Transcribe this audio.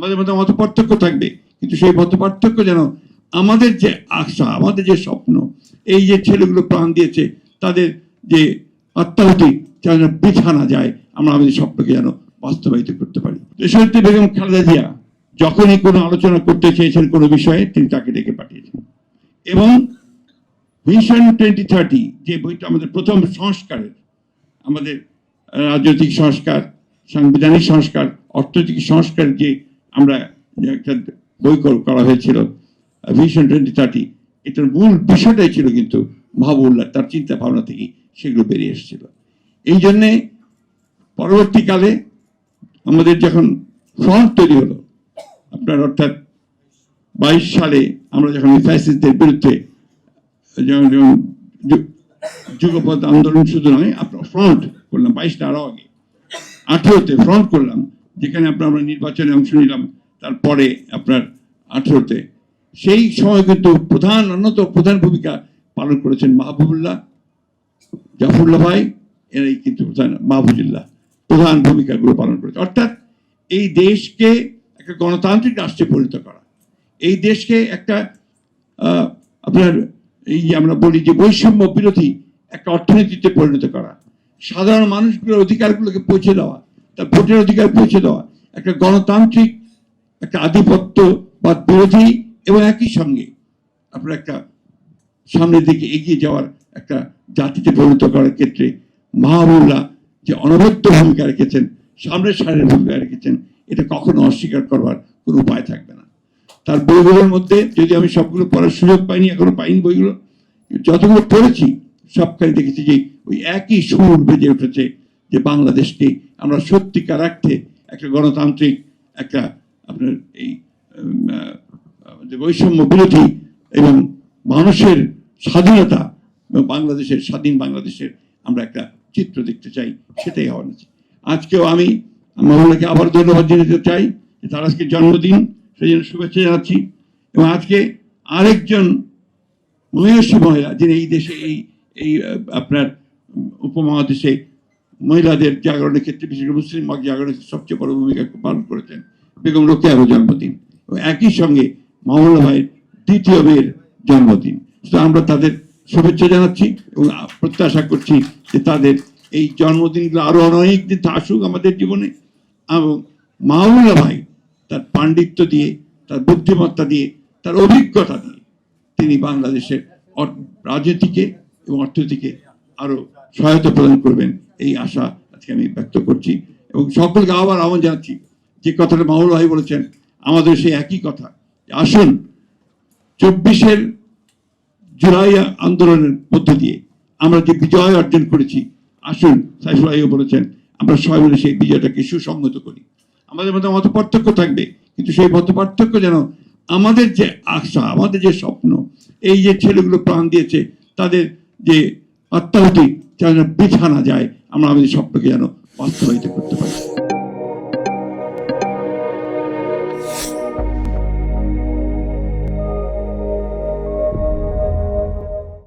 আমাদের মধ্যে মত পার্থক্য থাকবে। কিন্তু সেই মত পার্থক্য যেন আমাদের যে আশা, আমাদের যে স্বপ্ন, এই যে ছেলেগুলো প্রাণ দিয়েছে, তাদের যে আত্মাহুতি যেন বৃথা না যায়, আমরা আমাদের স্বপ্নকে যেন বাস্তবায়িত করতে পারি। দেশনেত্রী বেগম খালেদা জিয়া যখনই কোনো আলোচনা করতে চেয়েছেন কোনো বিষয়ে, তিনি তাকে ডেকে পাঠিয়েছেন। এবং ভিশন টোয়েন্টি থার্টি, যে বইটা আমাদের প্রথম সংস্কারের, আমাদের রাজনৈতিক সংস্কার, সাংবিধানিক সংস্কার, অর্থনৈতিক সংস্কার যে আমরা একটা বই করা হয়েছিল ভিশন টোয়েন্টি থার্টি এটার মূল বিষয়টাই ছিল কিন্তু মাহবুল্লাহ তার চিন্তা ভাবনা থেকেই সেগুলো বেরিয়ে এসেছিল। এই জন্যে পরবর্তীকালে আমাদের যখন ফ্রন্ট তৈরি হলো, আপনার অর্থাৎ বাইশ সালে আমরা যখন ফ্যাসিস্টদের বিরুদ্ধে যেমন যেমন যু- যুগপথ আন্দোলন শুধু নয় আপনার ফ্রন্ট করলাম, বাইশটা আরও আগে। আঠেরোতে ফ্রন্ট করলাম যেখানে আপনার আমরা নির্বাচনে অংশ নিলাম, তারপরে আপনার আঠেরোতে। সেই সময় কিন্তু প্রধান, অন্যতম প্রধান ভূমিকা পালন করেছেন মাহবুবুল্লাহ, জাফরুল্লাহ ভাই, এরাই কিন্তু প্রধান, মাহবুবুল্লাহ, প্রধান ভূমিকাগুলো পালন করেছে অর্থাৎ এই দেশকে একটা গণতান্ত্রিক রাষ্ট্রে পরিণত করা। এই দেশকে একটা আপনার এই যে আমরা বলি যে বৈষম্য বিরোধী একটা অর্থনীতিতে পরিণত করা। সাধারণ মানুষগুলোর অধিকারগুলোকে পৌঁছে দেওয়া। ভোটের অধিকার পৌঁছে দেওয়া। একটা গণতান্ত্রিক, একটা আধিপত্য বা বিরোধী এবং একই সঙ্গে আপনার একটা সামনের দিকে এগিয়ে যাওয়ার একটা জাতিতে পরিণত করার ক্ষেত্রে মাহবুল্লাহ যে অনবদ্য ভূমিকা রেখেছেন, সামনের সারের ভূমিকা রেখেছেন, এটা কখনো অস্বীকার করবার কোনো উপায় থাকবে না। তার বইগুলোর মধ্যে যদি আমি সবগুলো পড়ার সুযোগ পাইনি, এখনও পাইনি বইগুলো, যতগুলো পড়েছি, সবখানে দেখেছি যে ওই একই সুর বেজে উঠেছে যে বাংলাদেশকে আমরা সত্যিকার অর্থে একটা গণতান্ত্রিক, একটা আপনার এই যে বৈষম্য বিরোধী এবং মানুষের স্বাধীনতা এবং বাংলাদেশের, স্বাধীন বাংলাদেশের আমরা একটা চিত্র দেখতে চাই, সেটাই হওয়ার আছে। আজকেও আমি মামলাকে আবার ধন্যবাদ জানাতে চাই তার আজকে জন্মদিন, সেই জন্য শুভেচ্ছা জানাচ্ছি। এবং আজকে আরেকজন মহিষী মহিলা যিনি এই দেশে, এই এই আপনার উপমহাদেশে মহিলাদের জাগরণের ক্ষেত্রে বিশেষ করে মুসলিম জাগরণের সবচেয়ে বড় ভূমিকা পালন করেছেন বেগম রোকেয়ারও জন্মদিন এবং একই সঙ্গে মামলা ভাইয়ের দ্বিতীয় মেয়ের জন্মদিন। সুতরাং আমরা তাদের শুভেচ্ছা জানাচ্ছি এবং প্রত্যাশা করছি যে তাদের এই জন্মদিনগুলো আরও অনেক দিন আসুক আমাদের জীবনে এবং মামলা ভাই তার পাণ্ডিত্য দিয়ে, তার বুদ্ধিমত্তা দিয়ে, তার অভিজ্ঞতা দিয়ে তিনি বাংলাদেশের রাজনীতিকে এবং অর্থনীতিকে আরও সহায়তা প্রদান করবেন। এই আশা আজকে আমি ব্যক্ত করছি এবং সকলকে আবার আহ্বান জানাচ্ছি। যে কথাটা মাহুল ভাই বলেছেন, আমাদের সেই একই কথা। আসুন, চব্বিশের জুলাই আন্দোলনের মধ্য দিয়ে আমরা যে বিজয় অর্জন করেছি, আসুন, সাইফুল ভাইও বলেছেন, আমরা সবাই মিলে সেই বিজয়টাকে সুসংহত করি। আমাদের মধ্যে মত পার্থক্য থাকবে, কিন্তু সেই মত পার্থক্য যেন আমাদের যে আশা, আমাদের যে স্বপ্ন, এই যে ছেলেগুলো প্রাণ দিয়েছে, তাদের যে আত্মাহুতি যেন বিছানা যায় আমরা আমাদের স্বপ্নকে যেন বাস্তবায়িত করতে পারি।